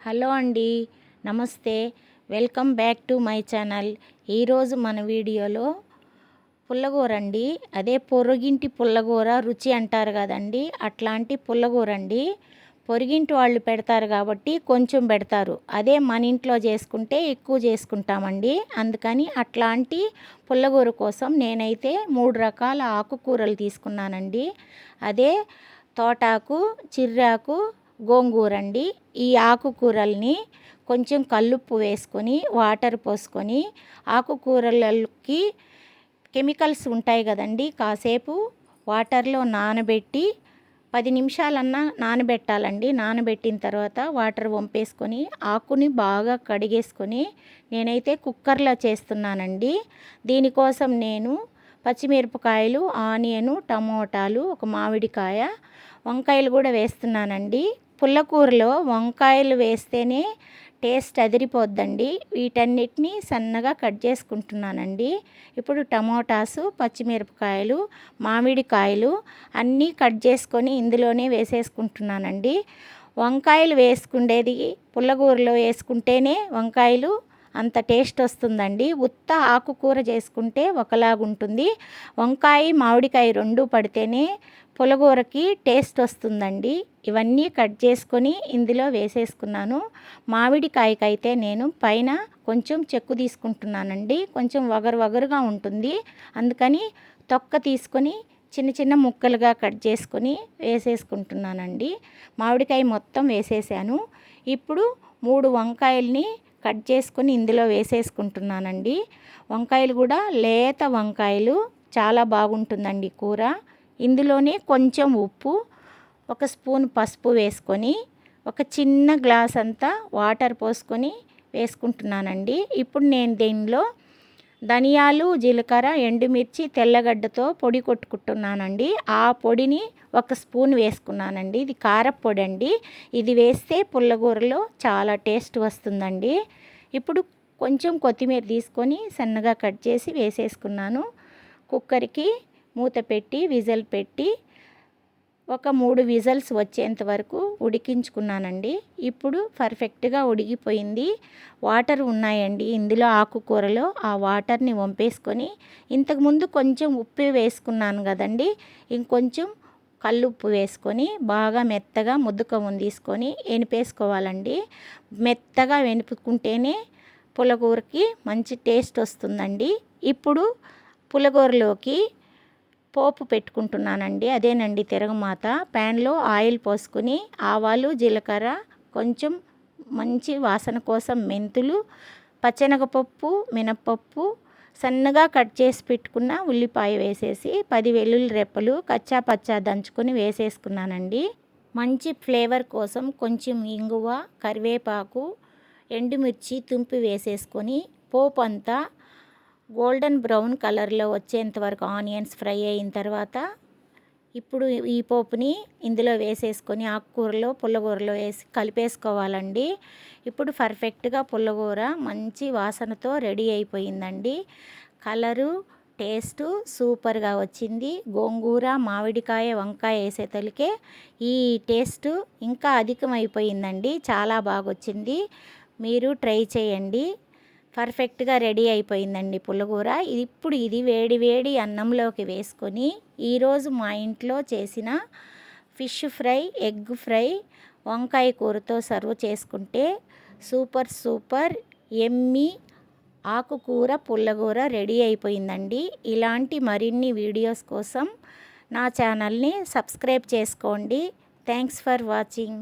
Hello అండి నమస్తే. Welcome back to my channel. ఈరోజు మన వీడియోలో పుల్లగూర అండి. అదే పొరుగింటి పుల్లగూర రుచి అంటారు కదండి. అట్లాంటి పుల్లగూర అండి. పొరిగింటి వాళ్ళు పెడతారు కాబట్టి కొంచెం పెడతారు. అదే మన ఇంట్లో చేసుకుంటే ఎక్కువ చేసుకుంటామండి. అందుకని అట్లాంటి పుల్లగూర కోసం నేనైతే మూడు రకాల ఆకుకూరలు తీసుకున్నానండి. అదే తోటాకు చిర్రాకు గోంగూర అండి ఈ ఆకుకూరల్ని కొంచెం కల్లుప్పు వేసుకొని వాటర్ పోసుకొని ఆకుకూరలకి కెమికల్స్ ఉంటాయి కదండి. కాసేపు వాటర్లో నానబెట్టి పది నిమిషాలన్నా నానబెట్టాలండి. నానబెట్టిన తర్వాత వాటర్ వంపేసుకొని ఆకుని బాగా కడిగేసుకొని నేనైతే కుక్కర్లో చేస్తున్నానండి. దీనికోసం నేను పచ్చిమిరపకాయలు ఆనియను టమోటాలు ఒక మామిడికాయ వంకాయలు కూడా వేస్తున్నానండి. పుల్లకూరలో వంకాయలు వేస్తేనే టేస్ట్ అదిరిపోద్దండి. వీటన్నిటిని సన్నగా కట్ చేసుకుంటున్నానండి. ఇప్పుడు టమోటాసు పచ్చిమిరపకాయలు మామిడికాయలు అన్నీ కట్ చేసుకొని ఇందులోనే వేసేసుకుంటున్నానండి. వంకాయలు వేసుకుండేది పుల్లగూరలో వేసుకుంటేనే వంకాయలు అంత టేస్ట్ వస్తుందండి. ఉత్త ఆకుకూర చేసుకుంటే ఒకలాగుంటుంది. వంకాయ మామిడికాయ రెండు పడితేనే పులగూరకి టేస్ట్ వస్తుందండి. ఇవన్నీ కట్ చేసుకొని ఇందులో వేసేసుకున్నాను. మామిడికాయకైతే నేను పైన కొంచెం చెక్కు తీసుకుంటున్నానండి. కొంచెం వగరు వగరుగా ఉంటుంది. అందుకని తొక్క తీసుకొని చిన్న చిన్న ముక్కలుగా కట్ చేసుకొని వేసేసుకుంటున్నానండి. మామిడికాయ మొత్తం వేసేసాను. ఇప్పుడు మూడు వంకాయల్ని కట్ చేసుకొని ఇందులో వేసేసుకుంటున్నానండి. వంకాయలు కూడా లేత వంకాయలు చాలా బాగుంటుందండి కూర. ఇందులోనే కొంచెం ఉప్పు ఒక స్పూన్ పసుపు వేసుకొని ఒక చిన్న గ్లాస్ అంతా వాటర్ పోసుకొని వేసుకుంటున్నానండి. ఇప్పుడు నేను దీనిలో ధనియాలు జీలకర్ర ఎండుమిర్చి తెల్లగడ్డతో పొడి కొట్టుకుంటున్నానండి. ఆ పొడిని ఒక స్పూన్ వేసుకున్నానండి. ఇది కారపొడి అండి ఇది వేస్తే పుల్లగూరలో చాలా టేస్ట్ వస్తుందండి. ఇప్పుడు కొంచెం కొత్తిమీర తీసుకొని సన్నగా కట్ చేసి వేసేసుకున్నాను. కుక్కర్కి మూత పెట్టి విజల్ పెట్టి ఒక మూడు విజల్స్ వచ్చేంత వరకు ఉడికించుకున్నానండి. ఇప్పుడు పర్ఫెక్ట్గా ఉడికిపోయింది. వాటర్ ఉన్నాయండి. ఇందులో ఆకుకూరలో ఆ వాటర్ని వంపేసుకొని ఇంతకుముందు కొంచెం ఉప్పు వేసుకున్నాను కదండి. ఇంకొంచెం కల్లుప్పు వేసుకొని బాగా మెత్తగా ముద్దుకవం తీసుకొని ఎనిపేసుకోవాలండి. మెత్తగా వెనుపుకుంటేనే పులగూరకి మంచి టేస్ట్ వస్తుందండి. ఇప్పుడు పులగూరలోకి పోపు పెట్టుకుంటున్నానండి. అదేనండి తిరగమాత. ప్యాన్లో ఆయిల్ పోసుకొని ఆవాలు జీలకర్ర కొంచెం మంచి వాసన కోసం మెంతులు పచ్చెనగపప్పు మినప్పప్పు సన్నగా కట్ చేసి పెట్టుకున్న ఉల్లిపాయ వేసేసి పది వెల్లుల్లి రెప్పలు కచ్చా పచ్చా దంచుకొని వేసేసుకున్నానండి. మంచి ఫ్లేవర్ కోసం కొంచెం ఇంగువ కరివేపాకు ఎండుమిర్చి తుంపి వేసేసుకొని పోపు అంతా గోల్డెన్ బ్రౌన్ కలర్లో వచ్చేంత వరకు ఆనియన్స్ ఫ్రై అయిన తర్వాత ఇప్పుడు ఈ పోపుని ఇందులో వేసేసుకొని ఆకుకూరలో పుల్లగూరలో వేసి కలిపేసుకోవాలండి. ఇప్పుడు పర్ఫెక్ట్గా పుల్లగూర మంచి వాసనతో రెడీ అయిపోయిందండి. కలరు టేస్ట్ సూపర్గా వచ్చింది. గోంగూర మామిడికాయ వంకాయ వేసేతలికే ఈ టేస్ట్ ఇంకా అధికమైపోయిందండి. చాలా బాగా వచ్చింది మీరు ట్రై చేయండి. పర్ఫెక్ట్గా రెడీ అయిపోయిందండి పుల్లగూర ఇప్పుడు ఇది వేడి వేడి అన్నంలోకి వేసుకొని ఈరోజు మా ఇంట్లో చేసిన ఫిష్ ఫ్రై ఎగ్ ఫ్రై వంకాయ కూరతో సర్వ్ చేసుకుంటే సూపర్ సూపర్ ఎమ్మి ఆకుకూర పుల్లగూర రెడీ అయిపోయిందండి. ఇలాంటి మరిన్ని వీడియోస్ కోసం నా ఛానల్ని సబ్స్క్రైబ్ చేసుకోండి. Thanks for watching.